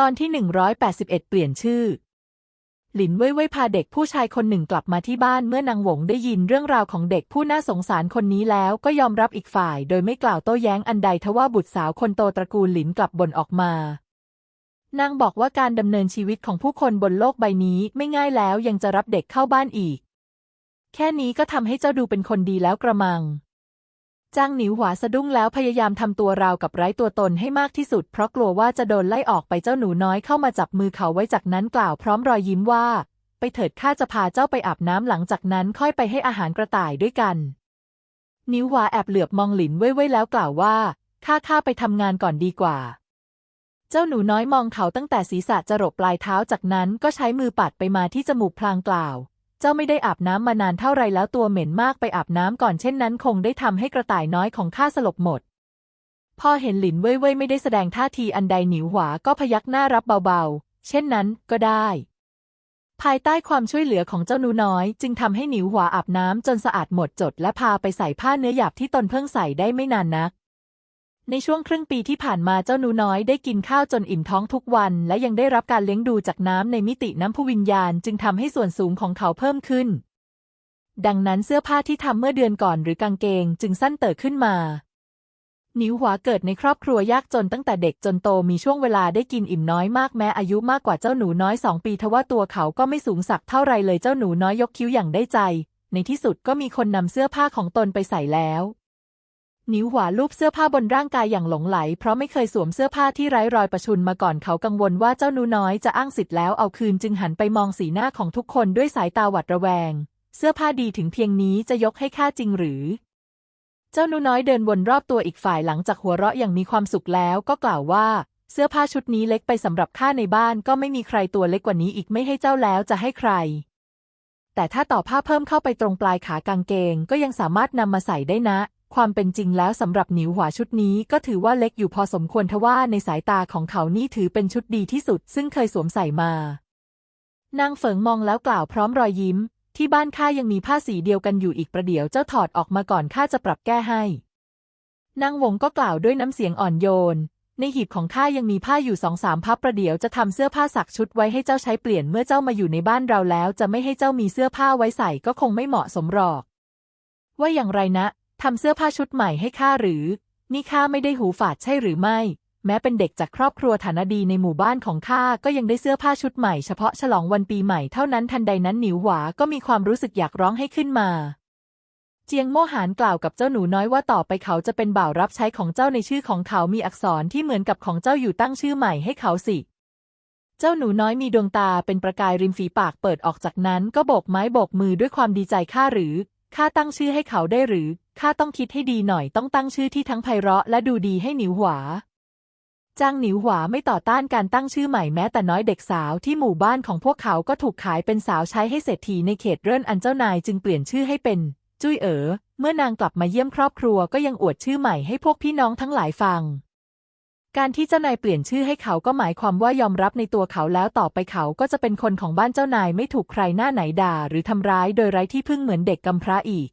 ตอนที่ 181 เปลี่ยนชื่อ หลินเว่ยเว่ยพาเด็กผู้ชายคนหนึ่งกลับมาที่บ้านเมื่อนางหวงได้ยินเรื่องราวของเด็กผู้น่าสงสารคนนี้แล้วก็ยอมรับอีกฝ่าย โดยไม่กล่าวโต้แย้งอันใดทว่าบุตรสาวคนโตตระกูลหลินกลับบ่นออกมานางบอกว่าการดำเนินชีวิตของผู้คนบนโลกใบนี้ไม่ง่ายแล้วยังจะรับเด็กเข้าบ้านอีก แค่นี้ก็ทำให้เจ้าดูเป็นคนดีแล้วกระมัง จ้างหนิวหวาสะดุ้งแล้วพยายามทำตัวราวกับไร้ตัวตนให้มากที่สุด เพราะกลัวว่าจะโดนไล่ออกไปเจ้าหนูน้อยเข้ามาจับมือเขาไว้จากนั้นกล่าวพร้อมรอยยิ้มว่า ไปเถิดข้าจะพาเจ้าไปอาบน้ำหลังจากนั้นค่อยไปให้อาหารกระต่ายด้วยกัน นิวหวาแอบเหลือบมองหลินเว่ยๆแล้วกล่าวว่าข้าข้าไปทำงานก่อนดีกว่า เจ้าหนูน้อยมองเขาตั้งแต่ศีรษะจรดปลายเท้าจากนั้นก็ใช้มือปัดไปมาที่จมูกพลางกล่าว เจ้าไม่ได้อาบน้ำมานานเท่าไรแล้วตัวเหม็นมากไปอาบน้ำก่อนเช่นนั้นคงได้ทำให้กระต่ายน้อยของข้าสลบหมด พอเห็นหลินเว่ยเว่ยไม่ได้แสดงท่าทีอันใดหนิวหวาก็พยักหน้ารับเบาๆ เช่นนั้นก็ได้ ภายใต้ความช่วยเหลือของเจ้าหนูน้อย จึงทำให้หนิวหวาอาบน้ำจนสะอาดหมดจดและพาไปใส่ผ้าเนื้อหยาบที่ตนเพิ่งใส่ได้ไม่นานนัก ในช่วงครึ่งปีที่ผ่านมาเจ้าหนูน้อยได้กินข้าวจนอิ่มท้องทุกวัน และยังได้รับการเลี้ยงดูจากน้ำในมิติน้ำผู้วิญญาณ จึงทำให้ส่วนสูงของเขาเพิ่มขึ้น ดังนั้นเสื้อผ้าที่ทำเมื่อเดือนก่อนหรือกางเกงจึงสั้นเติบขึ้นมา นิวหัวเกิดในครอบครัวยากจนตั้งแต่เด็กจนโตมีช่วงเวลาได้กินอิ่มน้อยมากแม้อายุมากกว่าเจ้าหนูน้อยสองปีทว่าตัวเขาก็ไม่สูงสักเท่าไรเลยเจ้าหนูน้อยยกคิ้วอย่างได้ใจ ในที่สุดก็มีคนนำเสื้อผ้าของตนไปใส่แล้ว นิ้วหวาลูบเสื้อผ้าบนร่างกายอย่างหลงไหล เพราะไม่เคยสวมเสื้อผ้าที่ไร้รอยประชุนมาก่อนเขากังวลว่าเจ้าหนูน้อยจะอ้างสิทธิ์แล้วเอาคืนจึงหันไปมองสีหน้าของทุกคนด้วยสายตาหวาดระแวง เสื้อผ้าดีถึงเพียงนี้จะยกให้ข้าจริงหรือ เจ้าหนูน้อยเดินวนรอบตัวอีกฝ่ายหลังจากหัวเราะอย่างมีความสุขแล้วก็กล่าวว่า เสื้อผ้าชุดนี้เล็กไปสำหรับข้าในบ้านก็ไม่มีใครตัวเล็กกว่านี้อีกไม่ให้เจ้าแล้วจะให้ใคร แต่ถ้าต่อผ้าเพิ่มเข้าไปตรงปลายขากางเกงก็ยังสามารถนำมาใส่ได้นะ ความเป็นจริงแล้วสำหรับหนิวหวาชุดนี้ก็ถือว่าเล็กอยู่พอสมควรทว่าในสายตาของเขานี่ถือเป็นชุดดีที่สุด ซึ่งเคยสวมใส่มานางเฟิงมองแล้วกล่าวพร้อมรอยยิ้ม ที่บ้านข้ายังมีผ้าสีเดียวกันอยู่อีกประเดี๋ยวเจ้าถอดออกมาก่อนข้าจะปรับแก้ให้ นางวงก็กล่าวด้วยน้ำเสียงอ่อนโยน ในหีบของข้ายังมีผ้าอยู่สองสามพับประเดี๋ยวจะทำเสื้อผ้าสักชุดไว้ให้เจ้าใช้เปลี่ยนเมื่อเจ้ามาอยู่ในบ้านเราแล้ว จะไม่ให้เจ้ามีเสื้อผ้าไว้ใส่ก็คงไม่เหมาะสมหรอก ว่าอย่างไรนะ ทำเสื้อผ้าชุดใหม่ให้ข้าหรือ นี่ข้าไม่ได้หูฝาดใช่หรือไม่ แม้เป็นเด็กจากครอบครัวฐานะดีในหมู่บ้านของข้าก็ยังได้เสื้อผ้าชุดใหม่เฉพาะฉลองวันปีใหม่เท่านั้นทันใดนั้นหนิวหวาก็มีความรู้สึกอยากร้องให้ขึ้นมา เจียงโมหานกล่าวกับเจ้าหนูน้อยว่าต่อไปเขาจะเป็นบ่าวรับใช้ของเจ้าในชื่อของเขามีอักษรที่เหมือนกับของเจ้าอยู่ตั้งชื่อใหม่ให้เขาสิเจ้าหนูน้อยมีดวงตาเป็นประกายริมฝีปากเปิดออกจากนั้นก็โบกไม้โบกมือด้วยความดีใจข้าหรือ ข้าตั้งชื่อให้เขาได้หรือ ข้าต้องคิดให้ดีหน่อยต้องตั้งชื่อที่ทั้งไพเราะและดูดีให้หนิวหวา จางหนิวหวาไม่ต่อต้านการตั้งชื่อใหม่แม้แต่น้อยเด็กสาวที่หมู่บ้านของพวกเขาก็ถูกขายเป็นสาวใช้ให้เศรษฐีในเขตเรื่อนอันเจ้านายจึงเปลี่ยนชื่อให้เป็น จุ้ยเอ๋อ เมื่อนางกลับมาเยี่ยมครอบครัวก็ยังอวดชื่อใหม่ให้พวกพี่น้องทั้งหลายฟัง การที่เจ้านายเปลี่ยนชื่อให้เขาก็หมายความว่ายอมรับในตัวเขาแล้วต่อไปเขาก็จะเป็นคนของบ้านเจ้านายไม่ถูกใครหน้าไหนด่า หรือทำร้ายโดยไร้ที่พึ่งเหมือนเด็กกำพร้าอีก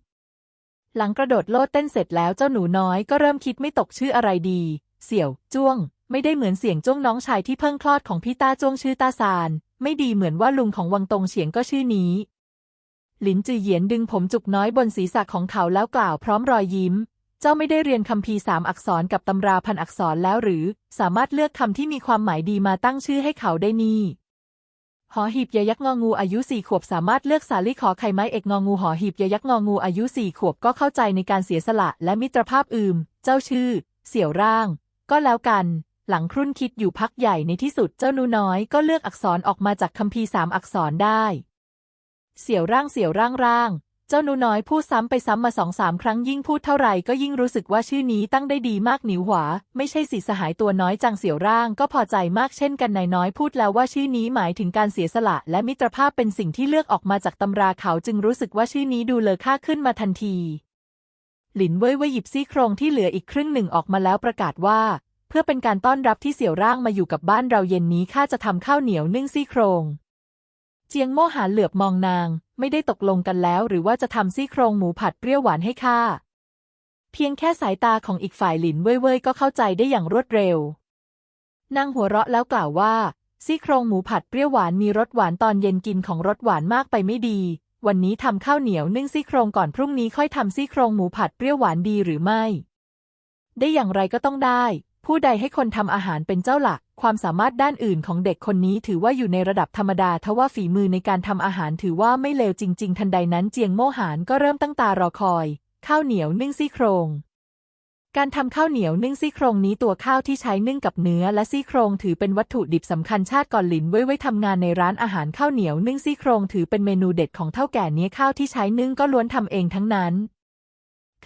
หลังกระโดดโลดเต้นเสร็จแล้วเจ้าหนูน้อยก็เริ่มคิดไม่ตกชื่ออะไรดี เสี่ยว จ้วง ไม่ได้เหมือนเสียงจ้วงน้องชายที่เพิ่งคลอดของพี่ต้าจ้วงชื่อตาซาน ไม่ดีเหมือนว่าลุงของวังตงเฉียงก็ชื่อนี้ หลินจือเหยียนดึงผมจุกน้อยบนศีรษะของเขาแล้วกล่าวพร้อมรอยยิ้ม เจ้าไม่ได้เรียนคำพีสามอักษรกับตำราพันอักษรแล้วหรือ สามารถเลือกคำที่มีความหมายดีมาตั้งชื่อให้เขาได้นี่ หอหีบยยักษ์งองูอายุสี่ขวบสามารถเลือกสาลิขอไข่ไม้เอกงองูหอหีบยยักษ์งองูอายุสี่ขวบก็เข้าใจในการเสียสละและมิตรภาพอืมเจ้าชื่อ เสี่ยวร่าง ก็แล้วกัน หลังครุ่นคิดอยู่พักใหญ่ในที่สุดเจ้าหนูน้อยก็เลือกอักษรออกมาจากคัมภีสามอักษรได้ เสี่ยวร่างเสี่ยวร่างร่าง เจ้าหนูน้อยพูดซ้ำไปซ้ำมาสองสามครั้งยิ่งพูดเท่าไหร่ก็ยิ่งรู้สึกว่าชื่อนี้ตั้งได้ดีมากหนิวหวา ไม่ใช่สิสหายตัวน้อยจังเสี่ยวร่างก็พอใจมากเช่นกันนายน้อยพูดแล้วว่าชื่อนี้หมายถึงการเสียสละ และมิตรภาพเป็นสิ่งที่เลือกออกมาจากตำราเขาจึงรู้สึกว่าชื่อนี้ดูเลอค่าขึ้นมาทันที หลินเว่ยเว่ยหยิบซี่โครงที่เหลืออีกครึ่งหนึ่งออกมาแล้วประกาศว่า เพื่อเป็นการต้อนรับที่เสี่ยวร่างมาอยู่กับบ้านเราเย็นนี้ข้าจะทำข้าวเหนียวนึ่งซี่โครง เจียงโม่หานเหลือบมองนาง ไม่ได้ตกลงกันแล้ว หรือว่าจะทำซี่โครงหมูผัดเปรี้ยวหวานให้ข้าเพียงแค่สายตาของอีกฝ่ายหลินเว่ยเว่ยก็เข้าใจได้อย่างรวดเร็วนางหัวเราะแล้วกล่าวว่า ซี่โครงหมูผัดเปรี้ยวหวานมีรสหวานตอนเย็นกินของรสหวานมากไปไม่ดี วันนี้ทำข้าวเหนียวนึ่งซี่โครงก่อนพรุ่งนี้ค่อยทำซี่โครงหมูผัดเปรี้ยวหวานดีหรือไม่ ได้อย่างไรก็ต้องได้ ผู้ใดให้คนทำอาหารเป็นเจ้าหลัก ความสามารถด้านอื่นของเด็กคนนี้ถือว่าอยู่ในระดับธรรมดาทว่าฝีมือในการทำอาหารถือว่าไม่เลวจริง ๆ ทันใดนั้นเจียงโม่หานก็เริ่มตั้งตารอคอย ข้าวเหนียวนึ่งซี่โครง การทำข้าวเหนียวนึ่งซี่โครงนี้ตัวข้าวที่ใช้นึ่งกับเนื้อและซี่โครงถือเป็นวัตถุดิบสำคัญชาติก่อนหลินไว้ไว้ทำงานในร้านอาหารข้าวเหนียวนึ่งซี่โครงถือเป็นเมนูเด็ดของเท่าแก่เนี้ยข้าวที่ใช้นึ่งก็ล้วนทำเองทั้งนั้น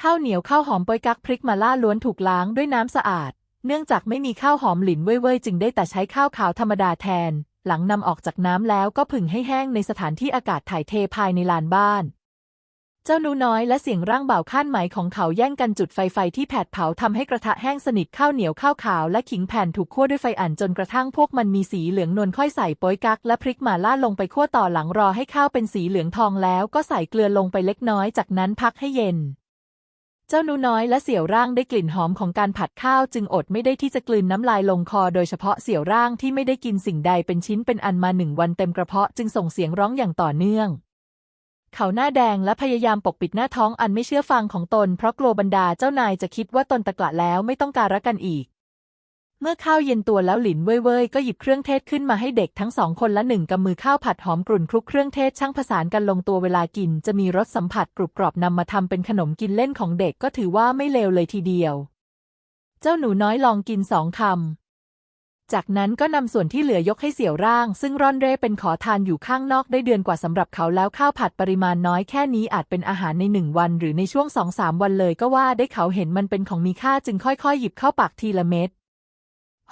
ข้าวเหนียวข้าวหอมปอยกักพริกมาล่าล้วนถูกล้างด้วยน้ำสะอาด เนื่องจากไม่มีข้าวหอมหลินเว่ยเว่ยจึงได้แต่ใช้ข้าวขาวธรรมดาแทน หลังนำออกจากน้ำแล้วก็ผึ่งให้แห้งในสถานที่อากาศถ่ายเทภายในลานบ้าน เจ้าหนูน้อยและเสียงร่างเบาข้านไหมของเขาแย่งกันจุดไฟไฟที่แผดเผาทำให้กระทะแห้งสนิทข้าวเหนียวข้าวขาวและขิงแผ่นถูกคั่วด้วยไฟอ่านจนกระทั่งพวกมันมีสีเหลืองนวลค่อยใส่โป๊ยกักและพริกหม่าล่าลงไปคั่วต่อหลังรอให้ข้าวเป็นสีเหลืองทองแล้วก็ใส่เกลือลงไปเล็กน้อยจากนั้นพักให้เย็น เจ้าหนูน้อยและเสี่ยวร่างได้กลิ่นหอมของการผัดข้าวจึงอดไม่ได้ที่จะกลืนน้ำลายลงคอโดยเฉพาะเสี่ยวร่างที่ไม่ได้กินสิ่งใดเป็นชิ้นเป็นอันมาหนึ่งวันเต็มกระเพาะจึงส่งเสียงร้องอย่างต่อเนื่อง เขาหน้าแดงและพยายามปกปิดหน้าท้องอันไม่เชื่อฟังของตน เพราะกลัวบรรดาเจ้านายจะคิดว่าตนตะกละแล้วไม่ต้องการรักกันอีก เมื่อข้าวเย็นตัวแล้วหลินเว่ยเว่ยก็หยิบเครื่องเทศขึ้นมาให้เด็กทั้งสองคนละหนึ่งกำมือข้าวผัดหอมกรุ่นคลุกเครื่องเทศช่างผสานกันลงตัวเวลากิน จะมีรสสัมผัสกรุบกรอบนำมาทำเป็นขนมกินเล่นของเด็กก็ถือว่าไม่เลวเลยทีเดียว เจ้าหนูน้อยลองกินสองคำจากนั้นก็นำส่วนที่เหลือยกให้เสี่ยวร่าง ซึ่งร่อนเร่เป็นขอทานอยู่ข้างนอกได้เดือนกว่าสำหรับเขาแล้วข้าวผัดปริมาณน้อยแค่นี้อาจเป็นอาหารในหนึ่งวัน หรือในช่วงสองสามวันเลยก็ว่าได้เขาเห็นมันเป็นของมีค่าจึงค่อยๆ หยิบเข้าปากทีละเม็ด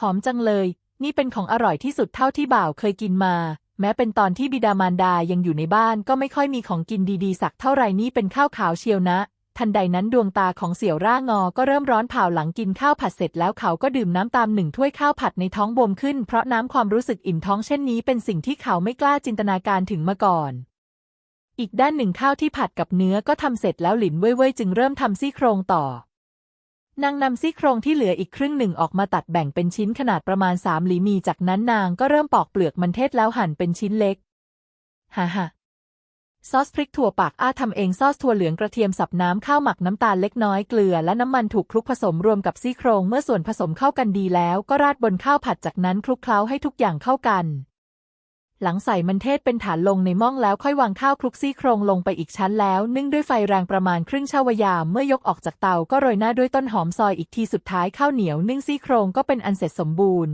หอมจังเลย นี่เป็นของอร่อยที่สุดเท่าที่บ่าวเคยกินมา แม้เป็นตอนที่บิดามารดายังอยู่ในบ้านก็ไม่ค่อยมีของกินดีๆ สักเท่าไหร่นี่เป็นข้าวขาวเชียวนะ ทันใดนั้นดวงตาของเสี่ยวร่างอก็เริ่มร้อนเผาหลังกินข้าวผัดเสร็จแล้วเขาก็ดื่มน้ำตามหนึ่งถ้วยข้าวผัดในท้องบวมขึ้น เพราะน้ำความรู้สึกอิ่มท้องเช่นนี้เป็นสิ่งที่เขาไม่กล้าจินตนาการถึงมาก่อนอีกด้านหนึ่งข้าวที่ผัดกับเนื้อก็ทำเสร็จแล้วหลินเว่ยๆจึงเริ่มทำซี่โครงต่อ นางนำซี่โครงที่เหลืออีกครึ่งหนึ่งออกมาตัดแบ่งเป็นชิ้นขนาดประมาณสามหลีมีจากนั้นนางก็เริ่มปอกเปลือกมันเทศแล้วหั่นเป็นชิ้นเล็ก ฮ่าฮ่าซอสพริกถั่วปากอ้าทำเองซอสถั่วเหลืองกระเทียมสับน้ำข้าวหมักน้ำตาลเล็กน้อยเกลือและน้ำมันถูกคลุกผสมรวมกับซี่โครงเมื่อส่วนผสมเข้ากันดีแล้วก็ราดบนข้าวผัดจากนั้นคลุกเคล้าให้ทุกอย่างเข้ากัน หลังใส่มันเทศเป็นฐานลงในหม้องแล้วค่อยวางข้าวคลุกซี่โครงลงไปอีกชั้นแล้ว นึ่งด้วยไฟแรงประมาณครึ่งชาวยามเมื่อยกออกจากเตาก็โรยหน้าด้วยต้นหอมซอยอีกทีสุดท้ายข้าวเหนียวนึ่งซี่โครงก็เป็นอันเสร็จสมบูรณ์